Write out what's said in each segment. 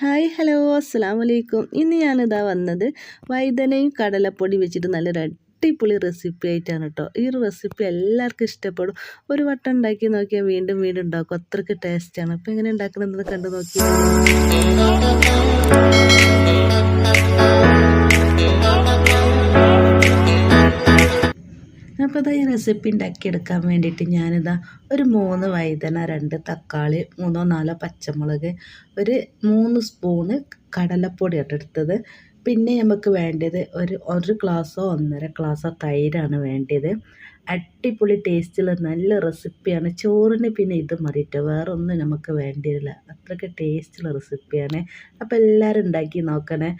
Hi hello അസ്സാം വലൈക്കും ഇന്ന് ഞാനിതാ വന്നത് വൈദനയും കടലപ്പൊടി വെച്ചിട്ട് നല്ലൊരു അടിപൊളി റെസിപ്പി ആയിട്ടാണ് കേട്ടോ ഈ റെസിപ്പി എല്ലാവർക്കും ഇഷ്ടപ്പെടും. ഒരു വട്ടം ഉണ്ടാക്കി നോക്കിയാൽ വീണ്ടും വീണ്ടും ഉണ്ടാക്കും. അത്രയ്ക്ക് ടേസ്റ്റാണ് അപ്പോൾ എങ്ങനെ ഉണ്ടാക്കണമെന്ന് കണ്ടു നോക്കിയാൽ അപ്പോൾ ഇതാ ഈ റെസിപ്പി ഉണ്ടാക്കിയെടുക്കാൻ വേണ്ടിയിട്ട് ഞാനിതാ ഒരു മൂന്ന് വൈതന രണ്ട് തക്കാളി മൂന്നോ നാലോ പച്ചമുളക് ഒരു മൂന്ന് സ്പൂണ് കടലപ്പൊടി എടുത്തത്. പിന്നെ നമുക്ക് വേണ്ടത് ഒരു ഒരു ഗ്ലാസ്സോ ഒന്നര ഗ്ലാസ്സോ തൈരാണ് വേണ്ടത്. അടിപൊളി ടേസ്റ്റുള്ള നല്ല റെസിപ്പിയാണ് ചോറിന് പിന്നെ ഇത് മതിയിട്ട് വേറെ ഒന്നും നമുക്ക് വേണ്ടിയില്ല അത്രയ്ക്ക് ടേസ്റ്റുള്ള റെസിപ്പിയാണ് അപ്പോൾ എല്ലാവരും ഉണ്ടാക്കി നോക്കണേ.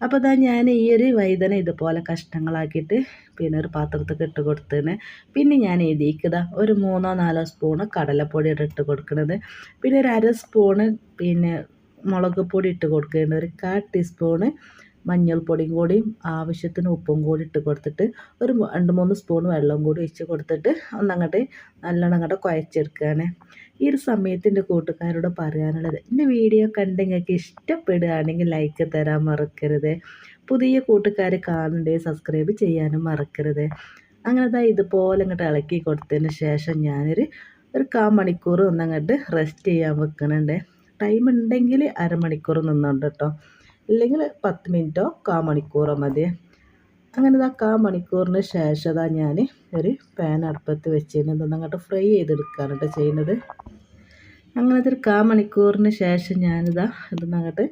അപ്പോൾ ഇതാ ഞാൻ ഈ ഒരു വൈദന ഇതുപോലെ കഷ്ണങ്ങളാക്കിയിട്ട് പിന്നെ ഒരു പാത്രത്തിൽ ഇട്ട് കൊടുത്തതിന് പിന്നെ ഞാൻ ഇതിക്കതാ ഒരു മൂന്നോ നാലോ സ്പൂണ് കടലപ്പൊടി ഇട്ട് കൊടുക്കുന്നത് പിന്നെ ഒരു അര സ്പൂണ് പിന്നെ മുളക് പൊടി ഇട്ട് കൊടുക്കേണ്ടത് ഒരു കാ ടീസ്പൂണ് മഞ്ഞൾപ്പൊടിയും കൂടിയും ആവശ്യത്തിന് ഉപ്പും കൂടി ഇട്ട് കൊടുത്തിട്ട് ഒരു രണ്ട് മൂന്ന് സ്പൂൺ വെള്ളം കൂടി ഒഴിച്ച് കൊടുത്തിട്ട് ഒന്നങ്ങോട്ട് നല്ലോണം അങ്ങോട്ട് കുഴച്ചെടുക്കുകയാണ്. ഈ ഒരു സമയത്ത് എന്റെ കൂട്ടുകാരോട് പറയാനുള്ളത് എന്റെ വീഡിയോ കണ്ട് നിങ്ങൾക്ക് ഇഷ്ടപ്പെടുകയാണെങ്കിൽ ലൈക്ക് തരാൻ മറക്കരുത്. പുതിയ കൂട്ടുകാർ കാണണ്ടേ സബ്സ്ക്രൈബ് ചെയ്യാനും മറക്കരുത്. അങ്ങനെ ഇതുപോലെ അങ്ങോട്ട് ഇളക്കി കൊടുത്തതിന് ശേഷം ഞാനൊരു ഒരു കാ മണിക്കൂർ ഒന്നങ്ങോട്ട് റെസ്റ്റ് ചെയ്യാൻ വെക്കുന്നുണ്ട്. ടൈം ഉണ്ടെങ്കിൽ അരമണിക്കൂർ നിന്നുണ്ട് കേട്ടോ. ഇല്ലെങ്കിൽ പത്ത് മിനിറ്റോ കാ മണിക്കൂറോ മതി. അങ്ങനെ ഇതാ കാ മണിക്കൂറിന് ശേഷം അതാ ഞാൻ ഒരു പാൻ അടുപ്പത്ത് വെച്ചതിന് ഇതൊന്നും അങ്ങോട്ട് ഫ്രൈ ചെയ്തെടുക്കുകയാണ് കേട്ടോ ചെയ്യുന്നത്. അങ്ങനത്തെ ഒരു കാ മണിക്കൂറിന് ശേഷം ഞാനിതാ ഇതൊന്നും അങ്ങോട്ട്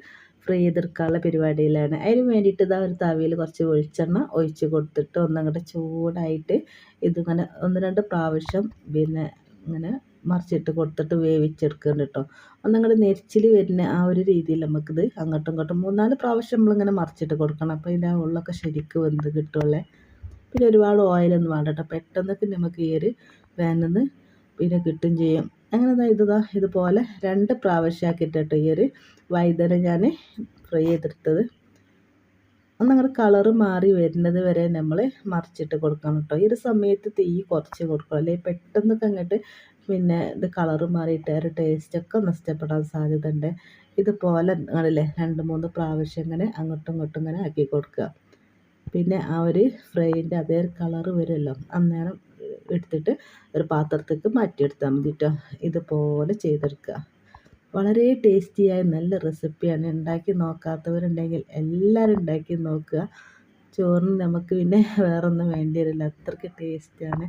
ഫ്രൈ ചെയ്തെടുക്കാനുള്ള പരിപാടിയിലാണ്. അതിന് വേണ്ടിയിട്ട് ഇതാ ഒരു തവിയിൽ കുറച്ച് വെളിച്ചെണ്ണ ഒഴിച്ച് കൊടുത്തിട്ട് ഒന്നങ്ങോട്ട് ചൂടായിട്ട് ഇതിങ്ങനെ ഒന്ന് രണ്ട് പ്രാവശ്യം പിന്നെ ഇങ്ങനെ മറിച്ചിട്ട് കൊടുത്തിട്ട് വേവിച്ചെടുക്കുന്നുണ്ട് കേട്ടോ. ഒന്നങ്ങോട്ട് നെരിച്ചിൽ വരുന്ന ആ ഒരു രീതിയിൽ നമുക്കിത് അങ്ങോട്ടും ഇങ്ങോട്ടും മൂന്നാൽ പ്രാവശ്യം നമ്മളിങ്ങനെ മറിച്ചിട്ട് കൊടുക്കണം. അപ്പോൾ ഇതിന്റെ ഉള്ളൊക്കെ ശരിക്കും വെന്ത് കിട്ടുമല്ലേ പിന്നെ ഒരുപാട് ഓയിലൊന്നും വേണ്ട കേട്ടോ. പെട്ടെന്നൊക്കെ നമുക്ക് ഈ ഒരു വേനന്ന് പിന്നെ കിട്ടും ചെയ്യും. അങ്ങനെ ഇതാ ഇതുപോലെ രണ്ട് പ്രാവശ്യമാക്കിയിട്ടോ ഈ ഒരു വൈദ്യനെ ഞാൻ ഫ്രൈ ചെയ്തെടുത്തത്. ഒന്നങ്ങോട്ട് കളറ് മാറി വരുന്നത് വരെ നമ്മൾ മറിച്ചിട്ട് കൊടുക്കണം കേട്ടോ. ഈ ഒരു സമയത്ത് തീ കുറച്ച് കൊടുക്കണം. അല്ലെങ്കിൽ പെട്ടെന്നൊക്കെ അങ്ങോട്ട് പിന്നെ ഇത് കളറ് മാറിയിട്ട് ഒരു ടേസ്റ്റൊക്കെ നഷ്ടപ്പെടാൻ സാധ്യത ഉണ്ട് ഇതുപോലെ നിങ്ങളില്ലേ രണ്ട് മൂന്ന് പ്രാവശ്യം ഇങ്ങനെ അങ്ങോട്ടും ഇങ്ങോട്ടും ഇങ്ങനെ ആക്കി കൊടുക്കുക. പിന്നെ ആ ഒരു ഫ്രൈന്റെ അതേ കളറ് വരുമല്ലോ അന്നേരം എടുത്തിട്ട് ഒരു പാത്രത്തേക്ക് മാറ്റിയെടുത്താൽ മതി കേട്ടോ ഇതുപോലെ ചെയ്തെടുക്കുക. വളരെ ടേസ്റ്റിയായ നല്ല റെസിപ്പിയാണ് ഉണ്ടാക്കി നോക്കാത്തവരുണ്ടെങ്കിൽ എല്ലാവരും ഉണ്ടാക്കി നോക്കുക. ചോറിന് നമുക്ക് പിന്നെ വേറൊന്നും വേണ്ടി വരില്ല അത്രയ്ക്ക് ടേസ്റ്റാണ്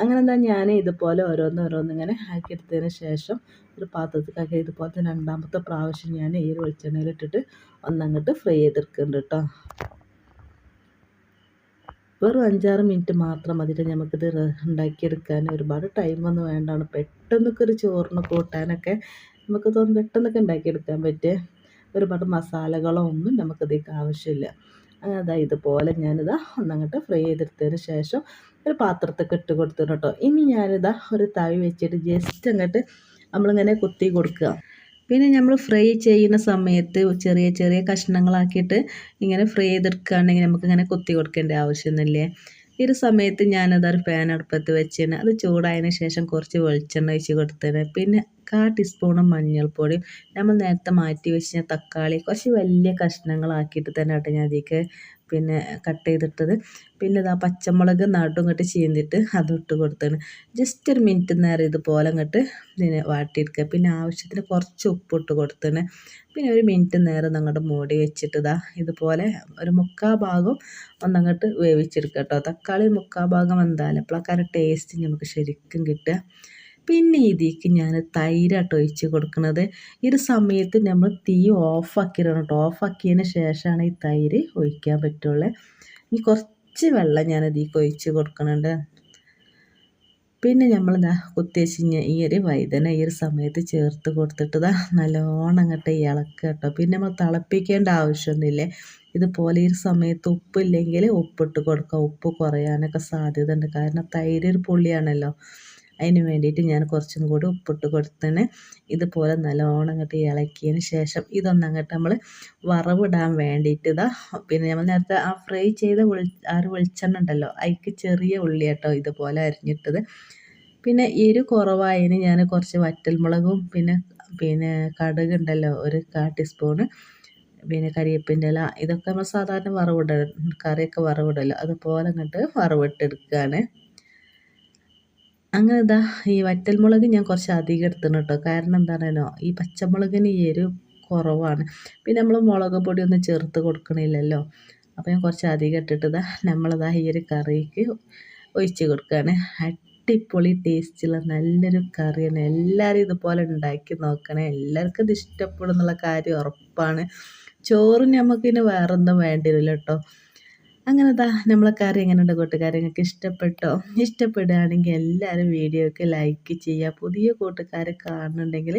അങ്ങനെ എന്താ ഞാൻ ഇതുപോലെ ഓരോന്ന് ഓരോന്ന് ഇങ്ങനെ ആക്കിയെടുത്തതിന് ശേഷം ഒരു പാത്രത്തിലാക്കി ഇതുപോലത്തെ രണ്ടാമത്തെ പ്രാവശ്യം ഞാൻ ഈ ഒരു വെളിച്ചെണ്ണയിലിട്ടിട്ട് ഒന്നങ്ങോട്ട് ഫ്രൈ ചെയ്തെടുക്കുന്നുണ്ട് കേട്ടോ. വെറും അഞ്ചാറ് മിനിറ്റ് മാത്രം മതിയിട്ട് നമുക്കിത് ഉണ്ടാക്കിയെടുക്കാൻ ഒരുപാട് ടൈം ഒന്നും വേണ്ടാണ്. പെട്ടെന്നൊക്കെ ഒരു ചോറിന് കൂട്ടാനൊക്കെ നമുക്ക് തോന്നുന്നു പെട്ടെന്നൊക്കെ ഉണ്ടാക്കിയെടുക്കാൻ പറ്റിയ ഒരുപാട് മസാലകളോ ഒന്നും നമുക്കിതേക്ക് ആവശ്യമില്ല. അതാ ഇതുപോലെ ഞാനിതാ ഒന്നങ്ങോട്ട് ഫ്രൈ ചെയ്തെടുത്തതിന് ശേഷം ഒരു പാത്രത്തൊക്കെ ഇട്ട് കൊടുത്തു കേട്ടോ ഇനി ഞാനിതാ ഒരു തവി വെച്ചിട്ട് ജസ്റ്റ് അങ്ങോട്ട് നമ്മളിങ്ങനെ കുത്തി കൊടുക്കുക. പിന്നെ നമ്മൾ ഫ്രൈ ചെയ്യുന്ന സമയത്ത് ചെറിയ ചെറിയ കഷ്ണങ്ങളാക്കിയിട്ട് ഇങ്ങനെ ഫ്രൈ ചെയ്തെടുക്കുകയാണെങ്കിൽ നമുക്കിങ്ങനെ കുത്തി കൊടുക്കേണ്ട ആവശ്യമൊന്നുമില്ലേ? ഈ ഒരു സമയത്ത് ഞാനതൊരു പാൻ അടുപ്പത്ത് വെച്ചിന്. അത് ചൂടായതിന് ശേഷം കുറച്ച് വെളിച്ചെണ്ണ ഒഴിച്ച് കൊടുത്തത് പിന്നെ കാ ടീസ്പൂണ് മഞ്ഞൾപ്പൊടി നമ്മൾ നേരത്തെ മാറ്റി വെച്ച തക്കാളി കുറച്ച് വലിയ കഷ്ണങ്ങളാക്കിയിട്ട് തന്നെ കേട്ടോ ഞാൻ അതിലേക്ക് പിന്നെ കട്ട് ചെയ്തിട്ടത്. പിന്നെ ഇതാ പച്ചമുളക് നടും ഇങ്ങോട്ട് ചീന്തിട്ട് അതും ഇട്ട് കൊടുത്തതാണ് ജസ്റ്റ് ഒരു മിനിറ്റ് നേരം ഇതുപോലെ ഇങ്ങോട്ട് പിന്നെ വാട്ടിയെടുക്കുക. പിന്നെ ആവശ്യത്തിന് കുറച്ച് ഉപ്പിട്ട് കൊടുത്താണ്. പിന്നെ ഒരു മിനിറ്റ് നേരം അങ്ങോട്ട് മൂടി വെച്ചിട്ട് ഇതാ ഇതുപോലെ ഒരു മുക്കാൽ ഭാഗം ഒന്നങ്ങോട്ട് വേവിച്ചെടുക്കുക കേട്ടോ. തക്കാളി മുക്കാൽ ഭാഗം എന്തായാലും അപ്പോഴൊക്കെ ടേസ്റ്റ് നമുക്ക് ശരിക്കും കിട്ടുക. പിന്നെ ഇതിലേക്ക് ഞാൻ തൈരാട്ടോ ഒഴിച്ച് കൊടുക്കുന്നത്. ഈ ഒരു സമയത്ത് നമ്മൾ തീ ഓഫാക്കിയിടണം കേട്ടോ ഓഫാക്കിയതിന് ശേഷമാണ് ഈ തൈര് ഒഴിക്കാൻ പറ്റുള്ളൂ. ഇനി കുറച്ച് വെള്ളം ഞാൻ ഇതിലേക്ക് ഒഴിച്ച് കൊടുക്കുന്നുണ്ട്. പിന്നെ നമ്മൾ എന്താ കുത്തിവെച്ച് ഈ ഒരു വൈദന ഈ ഒരു സമയത്ത് ചേർത്ത് കൊടുത്തിട്ട് നല്ലോണം അങ്ങോട്ട് ഇളക്കുക കേട്ടോ പിന്നെ നമ്മൾ തിളപ്പിക്കേണ്ട ആവശ്യമൊന്നുമില്ലേ. ഇതുപോലെ ഈ ഒരു സമയത്ത് ഉപ്പില്ലെങ്കിൽ ഉപ്പിട്ട് കൊടുക്കുക. ഉപ്പ് കുറയാനൊക്കെ സാധ്യത ഉണ്ട് കാരണം തൈര് ഒരു പുളിയാണല്ലോ. അതിന് വേണ്ടിയിട്ട് ഞാൻ കുറച്ചും കൂടി ഉപ്പിട്ട് കൊടുത്തിന് ഇതുപോലെ നല്ലോണം അങ്ങോട്ട് ഇളക്കിയതിന് ശേഷം ഇതൊന്നങ്ങോട്ട് നമ്മൾ വറവിടാൻ വേണ്ടിയിട്ട് ഇതാ. പിന്നെ നമ്മൾ നേരത്തെ ആ ഫ്രൈ ചെയ്ത വെളി ആ ഒരു വെളിച്ചെണ്ണ ഉണ്ടല്ലോ അതിക്ക് ചെറിയ ഉള്ളി കേട്ടോ ഇതുപോലെ അരിഞ്ഞിട്ടത്. പിന്നെ എരു കുറവായതിന് ഞാൻ കുറച്ച് വറ്റൽമുളകും പിന്നെ പിന്നെ കടുക് ഉണ്ടല്ലോ ഒരു കാ ടീസ്പൂണ് പിന്നെ കരിയേപ്പിന്റെ ഇല ഇതൊക്കെ നമ്മൾ സാധാരണ വറവിട കറിയൊക്കെ വറവിടല്ലോ അതുപോലെ അങ്ങോട്ട് വറവിട്ടെടുക്കുകയാണ് അങ്ങനെ ഇതാ ഈ വറ്റൽമുളക് ഞാൻ കുറച്ച് അധികം എടുത്തിട്ടുണ്ട് കേട്ടോ. കാരണം എന്താണെന്നോ ഈ പച്ചമുളകിന് എരിവ് കുറവാണ്. പിന്നെ നമ്മൾ മുളക് പൊടി ഒന്നും ചേർത്ത് കൊടുക്കണില്ലല്ലോ. അപ്പോൾ ഞാൻ കുറച്ച് അധികം ഇട്ടിട്ട് ഇതാ നമ്മളിതാ ഈ ഒരു കറിക്ക് ഒഴിച്ച് കൊടുക്കുകയാണ് അടിപൊളി ടേസ്റ്റുള്ള നല്ലൊരു കറിയാണ്. എല്ലാവരും ഇതുപോലെ ഉണ്ടാക്കി നോക്കണേ. എല്ലാവർക്കും ഇത് ഇഷ്ടപ്പെടും എന്നുള്ള കാര്യം ഉറപ്പാണ്. ചോറിന് നമുക്കിന് വേറൊന്നും വേണ്ടി വരില്ല കേട്ടോ. അങ്ങനെ നമ്മളെ കറി എങ്ങനെയുണ്ട് കൂട്ടുകാരങ്ങൾക്ക് ഇഷ്ടപ്പെട്ടോ? ഇഷ്ടപ്പെടുകയാണെങ്കിൽ എല്ലാവരും വീഡിയോയ്ക്ക് ലൈക്ക് ചെയ്യുക. പുതിയ കൂട്ടുകാരെ കാണുന്നുണ്ടെങ്കിൽ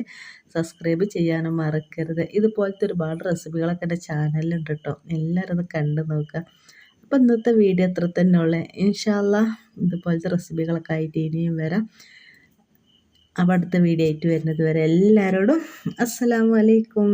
സബ്സ്ക്രൈബ് ചെയ്യാനും മറക്കരുത്. ഇതുപോലത്തെ ഒരുപാട് റെസിപ്പികളൊക്കെ എന്റെ ചാനലിലുണ്ട് കേട്ടോ എല്ലാവരും ഒന്ന് കണ്ടു നോക്കുക. അപ്പോൾ ഇന്നത്തെ വീഡിയോ അത്ര തന്നെ ഉള്ളത് ഇൻഷാല്ല ഇതുപോലത്തെ റെസിപ്പികളൊക്കെ ആയിട്ട് ഇനിയും വരാം. അപ്പോൾ അടുത്ത വീഡിയോ ആയിട്ട് വരുന്നത് വരെ എല്ലാവരോടും അസ്സലാമു അലൈക്കും.